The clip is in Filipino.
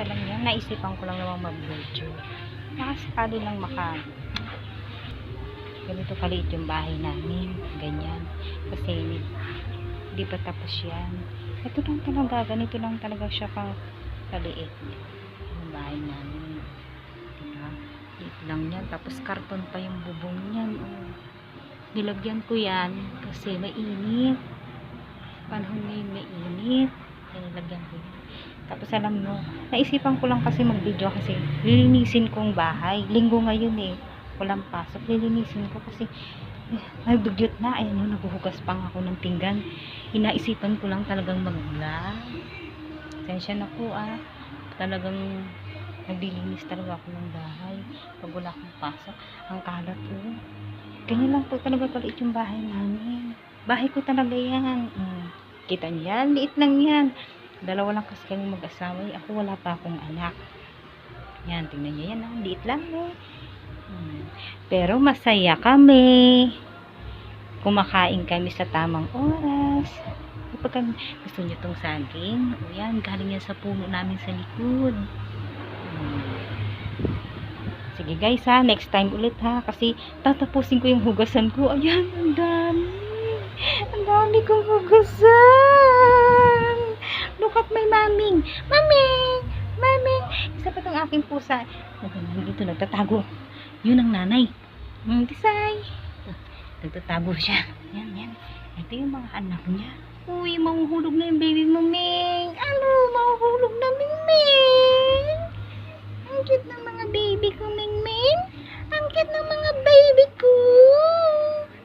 alam niyo, naisipan ko lang naman mag-video. Nakasakali lang maka ganito kaliit yung bahay namin. Ganyan. Kasi hindi pa tapos yan. Ito lang talaga, ganito lang talaga siya ka kaliit. Yung bahay namin. Diba? Liit lang yan. Tapos karton pa yung bubong niyan. Nilagyan ko yan kasi mainit. Panahon ngayon mainit. Nilagyan yan. Tapos alam mo, naisipan ko lang kasi mag-video kasi lilinisin kong bahay. Linggo ngayon eh. Walang pasok. Lilinisin ko kasi eh, ay dugyot na. Ay ano, naghuhugas pa ako ng pinggan. Inaisipan ko lang talagang mag-vlog. Tensya na po ah. Talagang naglilinis talaga ako ng bahay. Pag wala akong pasok. Ang kalat ko. Ganyan lang po talaga kaliit yung bahay namin. Bahay ko talaga yan. Mm. Kita niyo yan? Liit lang yan. Dalawa lang kasi kami mag-asawa. eh. Ako wala pa akong anak. Yan, tingnan niyo yan. ah. Liit lang eh. Pero masaya kami. Kumakain kami sa tamang oras. Kapag gusto niyo tong saging, o yan, galing yan sa puno namin sa likod. Hmm. Sige guys ha, next time ulit ha. Kasi tatapusin ko yung hugasan ko. Ayan, ang dami. Ang dami kong hugasan. At my maming. Maming! Maming! Isa pa tong aking pusa. Dito, nagtatago. Yun ang nanay. Hmm, Tisay. Nagtatago siya. Yan, yan. Ito yung mga anak niya. Uy, mahuhulog na yung baby mo,